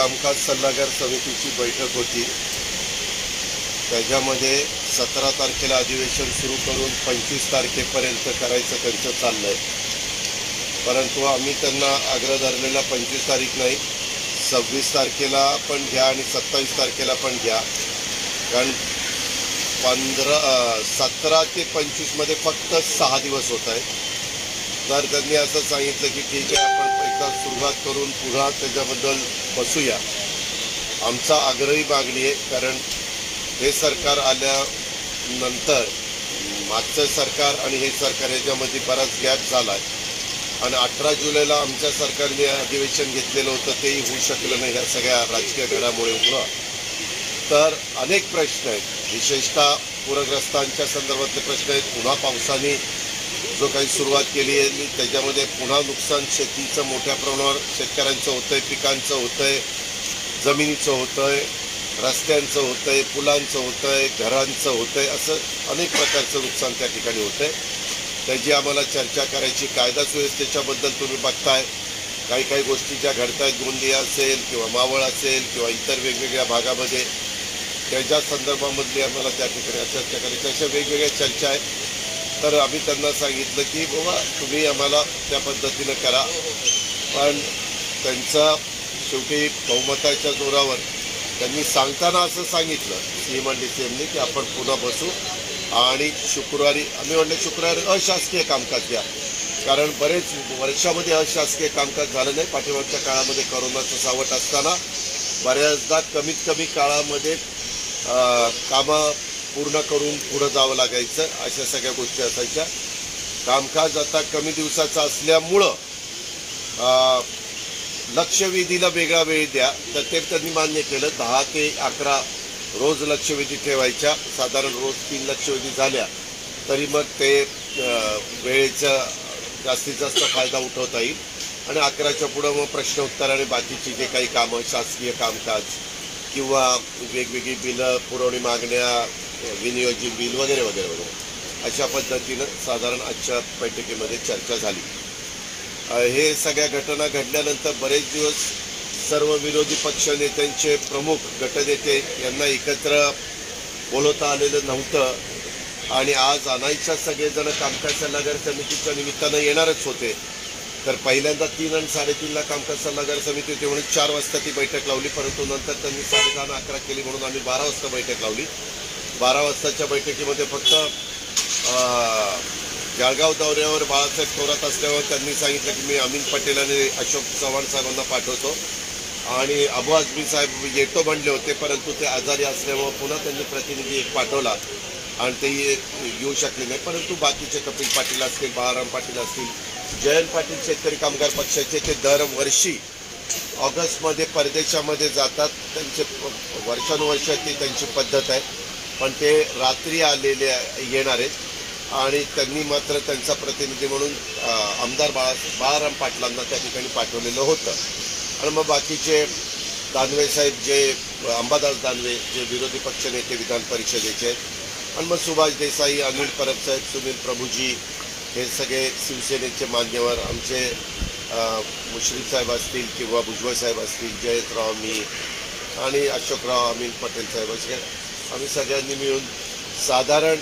कामकाज सल्लागार समितीची बैठक होती. त्याच्यामध्ये सतरा तारखेला अधिवेशन सुरू करून पंचवीस तारखेपर्यंत करायचं त्यांचं चाललं आहे परंतु आम्ही त्यांना आग्रह धरलेला पंचवीस तारीख नाही सव्वीस तारखेला पण घ्या आणि सत्तावीस तारखेला पण घ्या. कारण पंधरा सतरा ते पंचवीसमध्ये फक्त सहा दिवस होत आहे तर त्यांनी असं सांगितलं की ठीक आहे आपण एकदा सुरुवात करून पुन्हा त्याच्याबद्दल बसूया. आमचा आग्रही मागणी आहे कारण हे सरकार आल्यानंतर मागचं सरकार आणि हे सरकार याच्यामध्ये बराच गॅप झाला आहे आणि अठरा जुलैला आमच्या सरकारने अधिवेशन घेतलेलं होतं तेही होऊ शकलं नाही ह्या सगळ्या राजकीय घडामोडीमुळं तर अनेक प्रश्न आहेत. विशेषतः पूरग्रस्तांच्या संदर्भातले प्रश्न आहेत. पुन्हा पावसाने जो काही सुरुवात केली आहे त्याच्यामध्ये पुन्हा नुकसान शेतीचं मोठ्या प्रमाणावर शेतकऱ्यांचं होतं आहे पिकांचं होतं आहे जमिनीचं होतं आहे रस्त्यांचं होतं आहे पुलांचं आहे घरांचं होतं आहे असं अनेक प्रकारचं नुकसान त्या ठिकाणी होतं आहे त्याची आम्हाला चर्चा करायची कायदा सुव्यवस्थेच्याबद्दल तुम्ही बघताय. काही काही गोष्टी ज्या घडत आहेत गोंदिया असेल किंवा मावळ असेल किंवा इतर वेगवेगळ्या भागामध्ये त्याच्या संदर्भामधली आम्हाला त्या ठिकाणी चर्चा करायची. अशा वेगवेगळ्या चर्चा आहेत. तर आम्ही त्यांना सांगितलं की बाबा तुम्ही आम्हाला त्या पद्धतीनं करा. पण त्यांचा शेवटी बहुमताच्या जोरावर त्यांनी सांगताना असं सांगितलं सी एम आणि डी सी एमने की आपण पुन्हा बसू आणि शुक्रवारी आम्ही म्हणलं शुक्रवारी अशासकीय कामकाज घ्या. कारण बरेच वर्षामध्ये अशासकीय कामकाज झालं नाही. पाठीमागच्या काळामध्ये करोनाचं सावट असताना बऱ्याचदा कमीत कमी काळामध्ये कामं पूर्ण करून पुढं जावं लागायचं अशा सगळ्या गोष्टी असायच्या. कामकाज आता कमी दिवसाचं असल्यामुळं लक्षवेधीला वेगळा वेळ द्या. तर ते त्यांनी मान्य केलं. दहा ते अकरा रोज लक्षवेधी ठेवायच्या. साधारण रोज तीन लक्षवेधी झाल्या. तरी मग ते वेळेचा जास्तीत जास्त फायदा उठवता येईल. आणि अकराच्या पुढं मग प्रश्न उत्तर आणि बाकीची जे काही कामं शासकीय कामकाज किंवा वेगवेगळी बिलं पुरवणी मागण्या विनियोजित बिल वगैरे वगैरे वगैरे. अशा पद्धतीनं साधारण आजच्या बैठकीमध्ये चर्चा झाली. हे सगळ्या घटना घडल्यानंतर बरेच दिवस सर्व विरोधी पक्ष नेत्यांचे प्रमुख गटनेते यांना एकत्र बोलवता आलेलं नव्हतं. आणि आज अनायच्या सगळेजण कामकाज सल्लागार समितीच्या निमित्तानं येणारच होते. तर पहिल्यांदा तीन आणि साडेतीनला कामकाज सल्लागार समिती होती म्हणून चार वाजता ती बैठक लावली परंतु नंतर त्यांनी साडेदहा अकरा केली म्हणून आम्ही बारा वाजता बैठक लावली. बारा वाजताच्या बैठकीमध्ये फक्त जळगाव दौऱ्यावर बाळासाहेब थोरात असल्यावर त्यांनी सांगितलं की मी अमित पटेल आणि अशोक चव्हाण साहेबांना पाठवतो. आणि अबू आझमी साहेब येतो म्हणले होते परंतु ते आजारी असल्यामुळे पुन्हा त्यांनी प्रतिनिधी एक पाठवला आणि ते येऊ शकले नाही. परंतु बाकीचे कपिल पाटील असतील बाळाराम पाटील असतील जयंत पाटील शेतकरी कामगार पक्षाचे ते दरवर्षी ऑगस्टमध्ये परदेशामध्ये जातात. त्यांचे प- वर्षानुवर्ष ती त्यांची पद्धत आहे. पण ते रात्री आलेले येणार आहेत. आणि त्यांनी मात्र त्यांचा प्रतिनिधी म्हणून आमदार बाळा बाळाराम पाटलांना त्या ठिकाणी पाठवलेलं होतं. आणि मग बाकीचे दानवे साहेब जे अंबादास दानवे जे विरोधी पक्षनेते विधान परिषदेचे आहेत. आणि मग सुभाष देसाई अनिल परब साहेब सुनील प्रभूजी हे सगळे शिवसेनेचे मान्यवर आमचे अ, मुश्रीफ साहेब असतील किंवा भुजबळ साहेब असतील जयंतराव मी आणि अशोकराव अमिन पटेल साहेब असे आम्ही सगळ्यांनी मिळून साधारण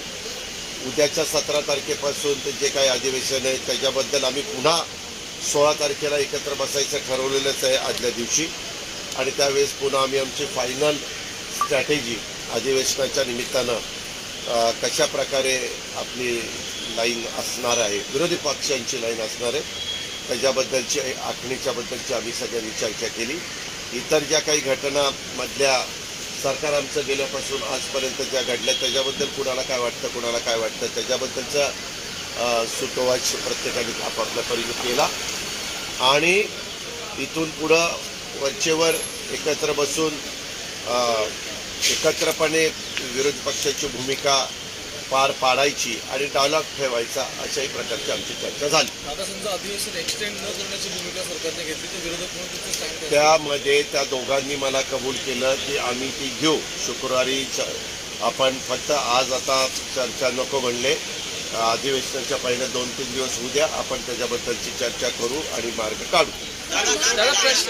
उद्याच्या सतरा तारखेपासून ते जे काही अधिवेशन आहे त्याच्याबद्दल आम्ही पुन्हा सोळा तारखेला एकत्र बसायचं ठरवलेलंच आहे आदल्या दिवशी. आणि त्यावेळेस पुन्हा आम्ही आमची फायनल स्ट्रॅटेजी अधिवेशनाच्या निमित्तानं कशा प्रकारे आपली लाईन असणार आहे विरोधी पक्षांची लाईन असणार आहे त्याच्याबद्दलची आखणीच्याबद्दलची आम्ही सगळ्यांनी चर्चा केली. इतर ज्या काही घटनामधल्या सरकार आमचं गेल्यापासून आजपर्यंत ज्या घडल्या त्याच्याबद्दल कुणाला काय वाटतं कुणाला काय वाटतं त्याच्याबद्दलचा सुतोवाच प्रत्येकाने आपापल्या परीने केला. आणि इथून पुढं वरचेवर एकत्र बसून एकत्रपणे विरोधी पक्षाची भूमिका पार पाडायची आणि डायलॉग ठेवायचा अशाही प्रकारची आमची चर्चा झाली? त्यामध्ये त्या दोघांनी मला कबूल केलं की आम्ही ती घेऊ. शुक्रवारी आपण फक्त आज आता चर्चा नको म्हणले. अधिवेशनाच्या पहिल्या दोन तीन दिवस उद्या आपण त्याच्याबद्दलची चर्चा करू आणि मार्ग काढू. दादा प्रश्न.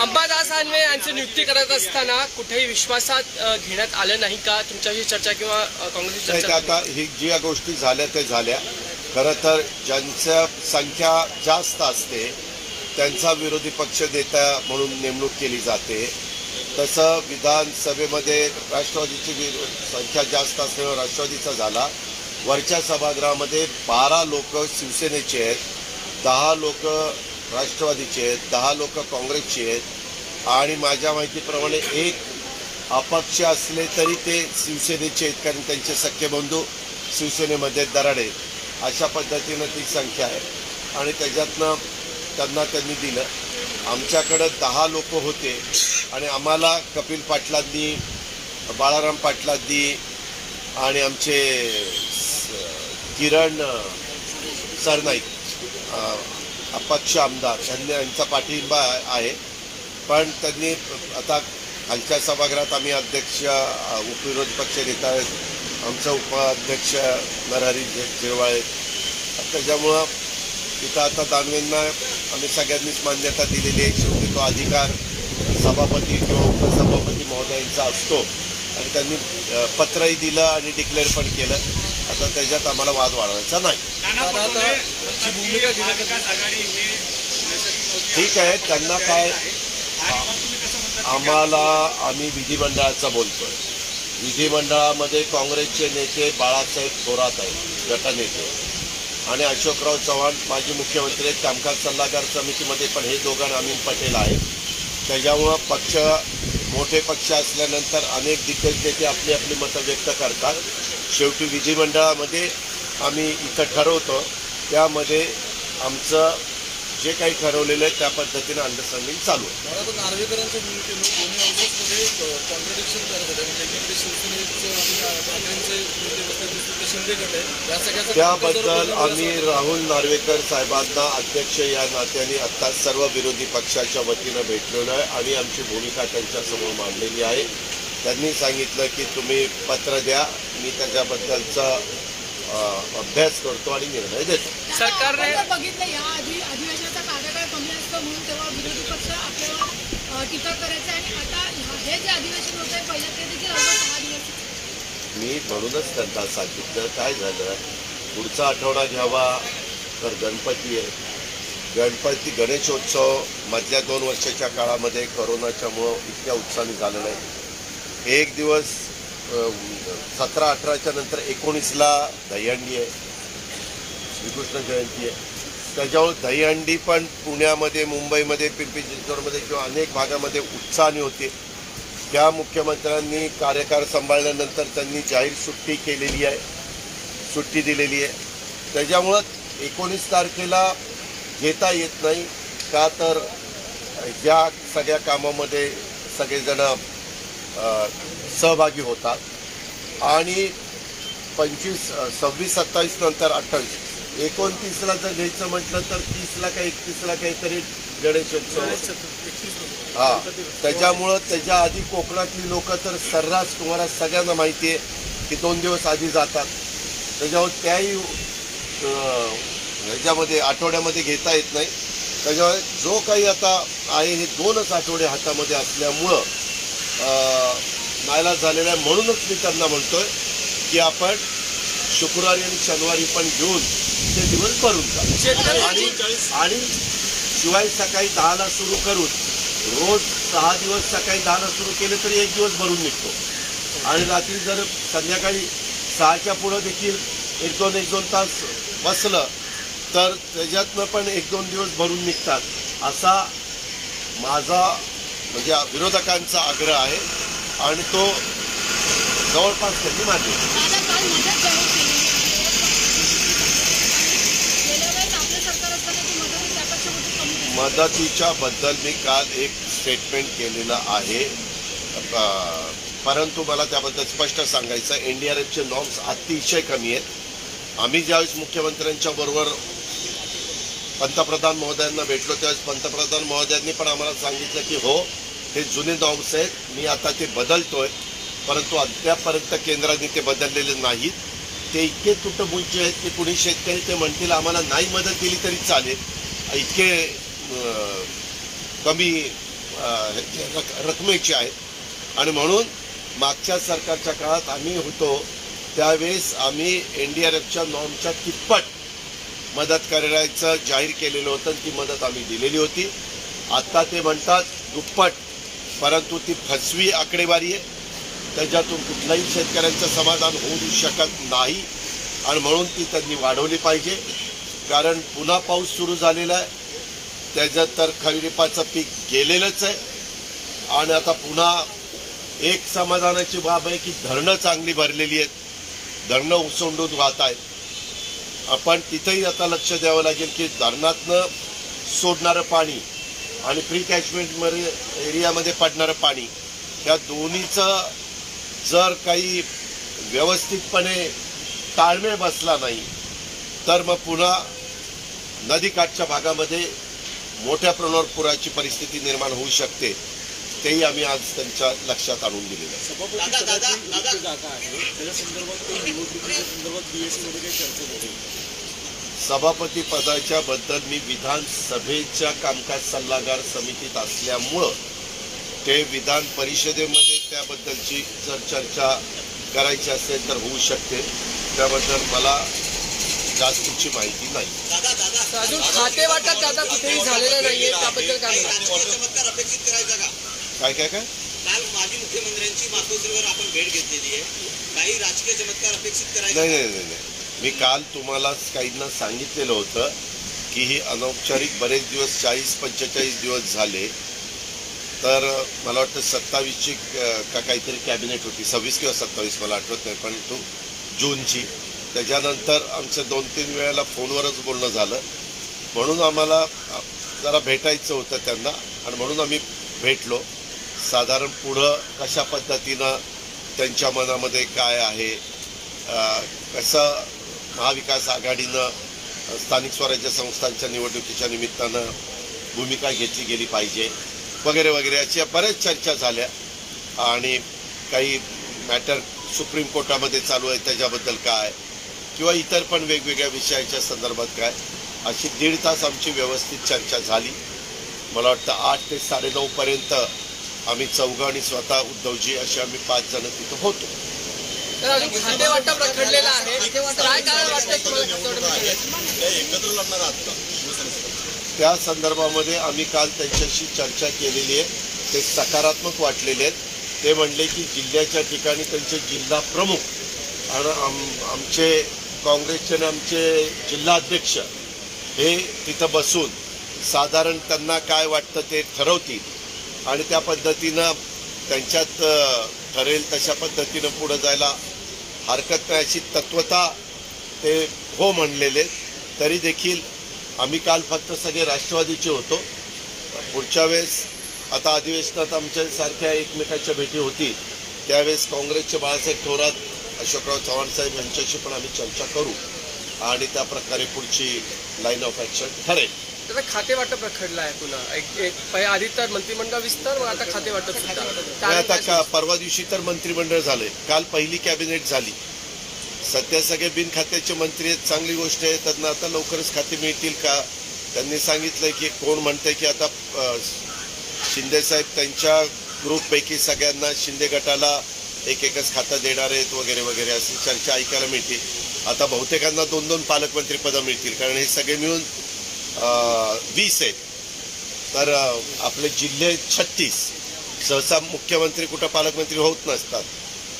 अंबादास दानवे यांची नियुक्ती करत असताना कुठेही विश्वासात घेण्यात आलं नाही का? तुमच्याशी चर्चा किंवा काँग्रेसची चर्चा आता ही ज्या गोष्टी झाल्या त्या झाल्या. खरं तर ज्यांच्या संख्या जास्त असते त्यांचा विरोधी पक्ष नेता म्हणून नेमणूक केली जाते. तसं विधानसभेमध्ये राष्ट्रवादीची संख्या जास्त असल्यामुळे राष्ट्रवादीचा झाला. वरच्या सभागृहामध्ये बारा लोक शिवसेनेचे आहेत. दहा लोक राष्ट्रवादीचे आहेत दहा लोक काँग्रेसचे आहेत. आणि माझ्या माहितीप्रमाणे एक अपक्ष असले तरी ते शिवसेनेचे आहेत कारण त्यांचे सख्खे बंधू शिवसेनेमध्ये दराडे अशा पद्धतीनं ती संख्या आहे. आणि त्याच्यातनं त्यांना त्यांनी दिलं. आमच्याकडं दहा लोक होते. आणि आम्हाला कपिल पाटलांनी बाळाराम पाटलांनी आणि आमचे किरण सरनाईक अपक्ष आमदार. यांनी यांचा पाठिंबा आहे. पण त्यांनी आता खालच्या सभागृहात आम्ही अध्यक्ष उपविरोधी पक्ष नेता आहेत. आमचा उपाध्यक्ष नरहरी जेव्हा झिरवाळे त्याच्यामुळं तिथं आता दानवेंना आम्ही सगळ्यांनीच मान्यता दिलेली आहे. शेवटी तो अधिकार सभापती किंवा उपसभापती महोदयांचा असतो. आणि त्यांनी पत्रही दिलं आणि डिक्लेअर पण केलं. आता त्याच्यात आम्हाला वाद वाढवायचा नाही. ठीक आहे त्यांना काय आम्हाला आम्ही विधिमंडळाचा बोलतोय. विधिमंडळामध्ये काँग्रेसचे नेते बाळासाहेब थोरात आहेत गटनेते. आणि अशोकराव चव्हाण माजी मुख्यमंत्री आहेत कामकाज सल्लागार समितीमध्ये पण हे दोघं अमीन पटेल आहेत. त्याच्यामुळं पक्ष मोठे पक्ष असल्यानंतर अनेक दिग्गज नेते आपली आपली मतं व्यक्त करतात. शेवटी विधिमंडळामध्ये आम्ही इथं ठरवतो. त्यामध्ये आमचं जे काही ठरवलेलं आहे त्या पद्धतीनं अंडरस्टँडिंग चालू आहे. म्हणजे त्याबद्दल आम्ही राहुल नार्वेकर साहेबांना अध्यक्ष या नात्याने आता सर्व विरोधी पक्षाच्या वतीनं भेटलेलो आहे आणि आमची भूमिका त्यांच्यासमोर मांडलेली आहे. त्यांनी सांगितलं की तुम्ही पत्र द्या मी त्याच्याबद्दलचा अभ्यास करतो आणि निर्णय देतो. सरकारने- बघितलं या आधी अधिवेशनाचा कार्यकाळ कमी असतो म्हणून तेव्हा विरोधी पक्ष आपल्यावर अ, टीका करायचे आणि आता हे जे अधिवेशन होत आहे पहिलं ते देखील मी म्हणूनच त्यांना सांगितलं काय झालं? पुढचा आठवडा घ्यावा तर गणपती आहे. गणपती गणेशोत्सव मधल्या दोन वर्षाच्या काळामध्ये करोनाच्यामुळं इतक्या उत्साहाने झालं नाही. एक दिवस सतरा अठराच्या नंतर एकोणीसला दहीहंडी आहे. श्रीकृष्ण जयंती आहे. त्याच्यामुळे दहीहंडी पण पुण्यामध्ये मुंबईमध्ये पिंपरी चिंचवडमध्ये किंवा अनेक भागामध्ये उत्साहाने होते. त्या मुख्यमंत्र्यांनी कार्यकाळ सांभाळल्यानंतर त्यांनी जाहीर सुट्टी केलेली आहे. सुट्टी दिलेली आहे. त्याच्यामुळं एकोणीस तारखेला घेता येत नाही. का तर या सगळ्या कामामध्ये सगळेजणं सहभागी होतात. आणि पंचवीस सव्वीस सत्तावीस नंतर अठ्ठावीस. एकोणतीसला जर घ्यायचं म्हटलं तर तीसला का एकतीसला काहीतरी गणेशोत्सव. हा. त्याच्यामुळं त्याच्या आधी कोकणातली लोक तर सर्रास तुम्हाला सगळ्यांना माहिती आहे की दोन दिवस आधी जातात. त्याच्यावर त्याही ह्याच्यामध्ये आठवड्यामध्ये घेता येत नाही. त्याच्यामुळे जो काही आता आहे हे दोनच आठवडे हातामध्ये असल्यामुळं अं, नाईलाज झालेला आहे म्हणूनच मी त्यांना म्हणतोय की आपण शुक्रवारी आणि शनिवारी पण घेऊन ते दिवस भरून जा. आणि आणि शिवाय सकाळी दहाला सुरू करून रोज सहा दिवस सकाळी दहाला सुरू केले तरी एक दिवस भरून निघतो. आणि रात्री जर संध्याकाळी सहाच्या पुढं देखील एक दोन एक दोन तास बसलं तर त्याच्यातनं पण एक दोन दिवस भरून निघतात. असा माझा म्हणजे विरोधकांचा आग्रह आहे. आणि तो जवळपास त्यांनी मान्य केला. दादा काल मदत जाहीर केली गेल्या वेळेस आपलं सरकार असताना ती मदत ही त्यापेक्षा मोठी कमी दिली. मदतीच्या बद्दल मी काल एक स्टेटमेंट केलेलं आहे परंतु मला त्याबद्दल स्पष्ट सांगायचं एन डी आर एफचे नॉर्म्स अतिशय कमी आहेत आम्ही ज्यावेळेस मुख्यमंत्र्यांच्या बरोबर पंतप्रधान महोदयांना भेटलो त्यावेळेस पंतप्रधान महोदयांनी पण आम्हाला सांगितलं की हो हे जुने नॉर्म्स आहेत. मी आता ते बदलतोय. परंतु अद्यापर्यंत केंद्राने ते बदललेले नाहीत. ते इतके तुटमुंचे आहेत की कुणी शेतकरी ते म्हणतील आम्हाला नाही मदत दिली तरी चालेल. इतके कमी रकमेचे आहेत. रक- आणि म्हणून मागच्या सरकारच्या काळात आम्ही होतो त्यावेळेस आम्ही एन डी आर एफच्या नॉर्मच्या तिप्पट मदत करायचं जाहीर केलेलं होतं ती मदत आम्ही दिलेली होती. आत्ता ते म्हणतात दुप्पट परंतु ती फसवी आकडेवारी आहे. त्याच्यातून कुठल्याही शेतकऱ्यांचं समाधान होऊ शकत नाही. आणि म्हणून ती त्यांनी वाढवली पाहिजे. कारण पुन्हा पाऊस सुरू झालेला आहे. त्याच्यात तर खरीपाचं पीक गेलेलंच आहे. आणि आता पुन्हा एक समाधानाची बाब आहे की धरणं चांगली भरलेली आहेत. धरणं उसंडून वाहत आहेत. आपण तिथंही आता लक्ष द्यावं लागेल की धरणातनं सोडणारं पाणी आणि प्री कॅचमेंटमध्ये एरियामध्ये पडणारं पाणी या दोन्हीचं जर काही व्यवस्थितपणे ताळमेळ बसला नाही तर मग पुन्हा नदीकाठच्या भागामध्ये मोठ्या प्रमाणावर पुराची परिस्थिती निर्माण होऊ शकते. तेही आम्ही आज त्यांच्या लक्षात आणून दिलेलं आहे. सभापती पदाच्या बद्दल मी विधानसभेच्या कामकाज सल्लागार समितीत असल्यामुळं ते विधान परिषदेमध्ये त्याबद्दलची जर चर्चा करायची असेल तर होऊ शकते. त्याबद्दल मला जास्तीची माहिती नाही. तर अजून खाते वाटप दादा कुठेही झालेलं नाहीये त्याबद्दल काय काय काय काय? काल माजी मुख्यमंत्र्यांची मातोश्रीवर आपण भेट घेतलेली आहे. काही राजकीय चमत्कार अपेक्षित करायचा नाही नाही नाही नाही. मी काल तुम्हाला काहींना सांगितलेलं होतं की ही अनौपचारिक बरेच दिवस चाळीस पंचेचाळीस दिवस झाले. तर मला वाटतं सत्तावीसची का काहीतरी कॅबिनेट होती. सव्वीस किंवा सत्तावीस मला आठवत नाही पण तू जूनची. त्याच्यानंतर आमचं दोन तीन वेळेला फोनवरच बोलणं झालं. म्हणून आम्हाला जरा भेटायचं होतं त्यांना आणि म्हणून आम्ही भेटलो. साधारण पुढं कशा पद्धतीनं त्यांच्या मनामध्ये काय आहे कसं महाविकास आघाडीनं स्थानिक स्वराज्य संस्थांच्या निवडणुकीच्या निमित्तानं भूमिका घेतली गेली पाहिजे वगैरे वगैरे अशा बऱ्याच चर्चा झाल्या. आणि काही मॅटर सुप्रीम कोर्टामध्ये चालू आहे त्याच्याबद्दल काय? किंवा इतर पण वेगवेगळ्या विषयाच्या संदर्भात काय? अशी दीड तास आमची व्यवस्थित चर्चा झाली. मला वाटतं आठ ते साडेनऊपर्यंत आम्ही चौघं आणि स्वतः उद्धवजी असे आम्ही पाच जण तिथं होतो. तर अजून वाटप रखडलेलं आहे. काय कारण वाटतं तुम्हाला एकत्र लढणार आहात त्या संदर्भामध्ये आम्ही काल त्यांच्याशी चर्चा केलेली आहे. ते सकारात्मक वाटलेले आहेत. ते म्हणले की जिल्ह्याच्या ठिकाणी त्यांचे जिल्हा प्रमुख आणि आम आमचे काँग्रेसचे आणि आमचे जिल्हाध्यक्ष हे तिथं बसून साधारण त्यांना काय वाटतं ते ठरवतील. आणि त्या पद्धतीनं त्यांच्यात ठरेल तशा पद्धतीनं पुढं जायला हरकत नाही अशी तत्वता ते हो म्हणलेले तरी देखील आम्ही काल फक्त सगळे राष्ट्रवादीचे होतो. पुढच्या वेळेस आता अधिवेशनात आमच्यासारख्या एकमेकांच्या एकमेकाच्या भेटी होती त्यावेळेस काँग्रेसचे बाळासाहेब थोरात अशोकराव चव्हाण साहेब यांच्याशी पण आम्ही चर्चा करू आणि त्या प्रकारे पुढची लाईन ऑफ ॲक्शन ठरेल. तर खाते वाटप रखडलं आहे पुन्हा? एक एक पहि- आधी तर मंत्रिमंडळ विस्तार मग आता खाते वाटप सुद्धा. आता काय का परवा दिवशी तर मंत्रिमंडळ झालंय काल पहिली कॅबिनेट झाली. सध्या सगळे बिनखात्याचे मंत्री आहेत चांगली गोष्ट आहे. त्यांना आता लवकरच खाते मिळतील का? त्यांनी सांगितलंय की कोण म्हणतंय की आता अ, शिंदे साहेब त्यांच्या ग्रुपपैकी सगळ्यांना शिंदे गटाला एक एकच खातं देणार आहेत वगैरे वगैरे अशी चर्चा ऐकायला मिळते. आता बहुतेकांना दोन दोन पालकमंत्री पदं मिळतील. कारण हे सगळे मिळून वीस आहेत. तर आपले जिल्हे छत्तीस. सहसा मुख्यमंत्री कुठं पालकमंत्री होत नसतात.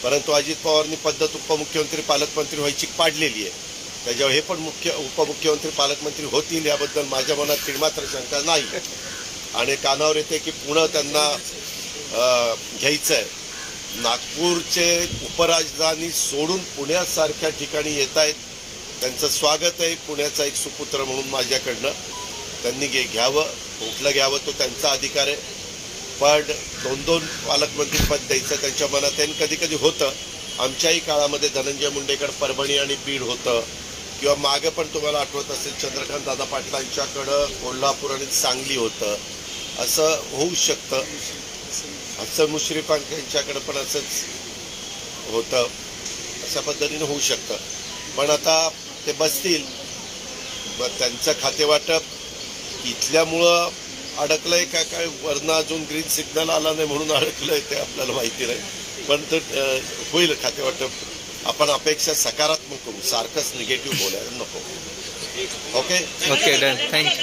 परंतु अजित पवारनी पद्धत उपमुख्यमंत्री पालकमंत्री व्हायची पाडलेली आहे. त्याच्यावर हे पण मुख्य उपमुख्यमंत्री पालकमंत्री होतील याबद्दल माझ्या मनात तिळमात्र शंका नाही. आणि कानावर येते की पुणं त्यांना घ्यायचं आहे नागपूरचे उपराजधानी सोडून पुण्यासारख्या ठिकाणी येत आहेत त्यांचं स्वागत आहे. पुण्याचा एक सुपुत्र म्हणून माझ्याकडनं. त्यांनी घे घ्यावं कुठलं घ्यावं तो त्यांचा अधिकार आहे. पण दोन दोन पालकमंत्रीपद द्यायचं त्यांच्या मनात आहे. कधी कधी होतं आमच्याही काळामध्ये धनंजय मुंडेकडे परभणी आणि बीड होतं. किंवा मागं पण तुम्हाला आठवत असेल चंद्रकांत दादा पाटलांच्याकडं कोल्हापूर आणि सांगली होतं. असं होऊ शकतं. असं मुश्रीफ यांच्याकडं पण असंच होतं. अशा पद्धतीनं होऊ शकतं. पण आता ते बसतील. मग त्यांचं खातेवाटप इथल्यामुळं अडकलंय का काय? वरनं अजून ग्रीन सिग्नल आला नाही म्हणून अडकलंय ते आपल्याला माहिती नाही. पण ते अं, होईल खाते वाटप. आपण अपेक्षा सकारात्मक करू. सारखंच निगेटिव्ह बोलायला नको. Okay okay done thank you